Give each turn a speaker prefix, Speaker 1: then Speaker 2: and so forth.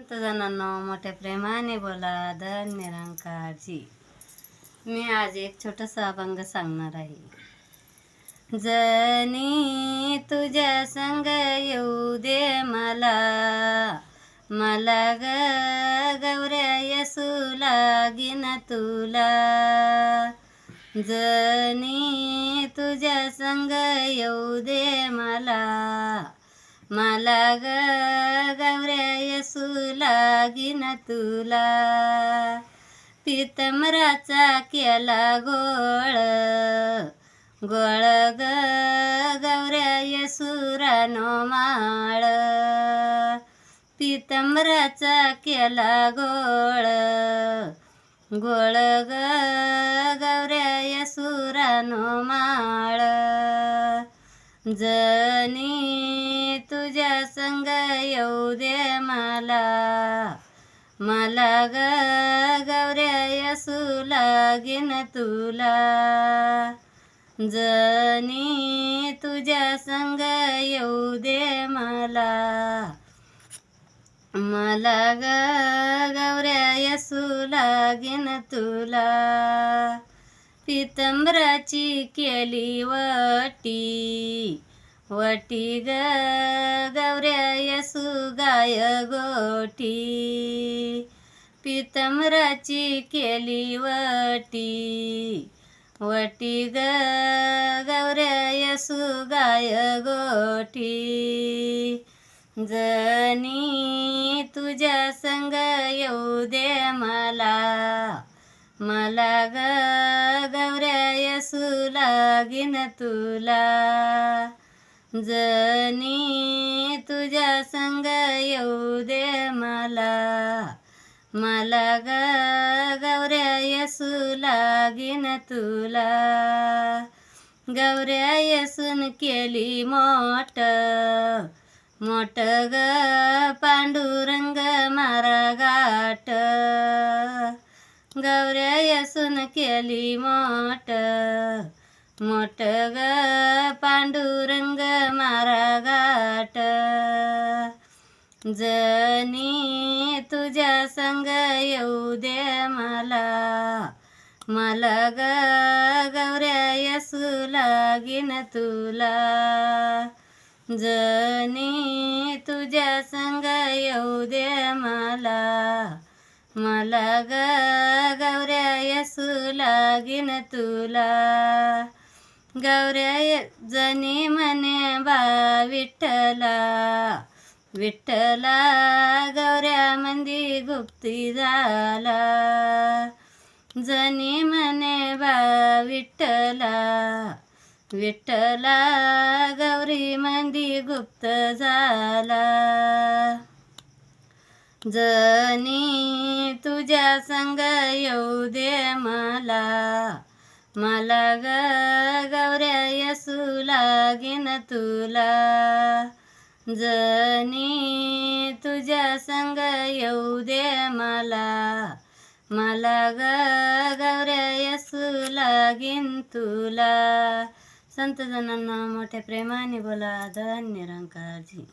Speaker 1: संत जणांनो मोठ्या प्रेमाने बोला धन निरंकारजी मी आज एक छोटासा अभंग सांगणार आहे. जनी तुझ्या संग येऊ दे मला. मला ग गौऱ्या यसू लागीन तुला. जनी तुझ्या संग येऊ दे मला. मला ग गौऱ्या यसू लागिन तुला पितमराचा केला गोळ गोळ ग गौऱ्या यसुरानो माळ पितंबराचा केला गोळ गोळ ग गौऱ्या यसुरानो माळ जनी तुझ्या संग येऊ दे मला. मला ग गौऱ्या यसू लागेन तुला. जनी तुझ्या संग येऊ दे मला. मला ग गौऱ्या यसू लागेन तुला. पितंबराची केली वटी. वटी ग गौऱ्या यसू गाय गोटी पितंबराची केली वटी वटी ग गौऱ्या यसू गाय गोटी जनी तुझ्या संग येऊ दे मला मला ग गौऱ्या यसू लागीन तुला जनी तुझ्या संग येऊ दे मला. मला ग गौऱ्या यसू लागीन तुला. गौऱ्या येसून केली मोठ. मोठ ग पांडुरंग मारा गाठ गौऱ्या येसून केली मोठ. मोठ ग पांडुरंग मारा गाठ जनी तुझ्या संग येऊ दे मला मला ग गौऱ्या यसू लागीन तुला जनी तुझ्या संग येऊ दे मला मला ग गौऱ्या यसू लागीन तुला गौऱ्या जनी म्हणे बा विठ्ठला. विठ्ठला गौऱ्या मंदी गुप्ती झाला. जनी म्हणे बा विठ्ठला. विठ्ठला गौरी मंदी गुप्त झाला. जनी तुझ्या संग येऊ दे मला. मला ग लागेन तुला. जनी तुझ्या संग येऊ दे मला. मला ग गौऱ्या यसू लागीन तुला. संत जणांना मोठ्या प्रेमाने बोला धन्य रंकाजी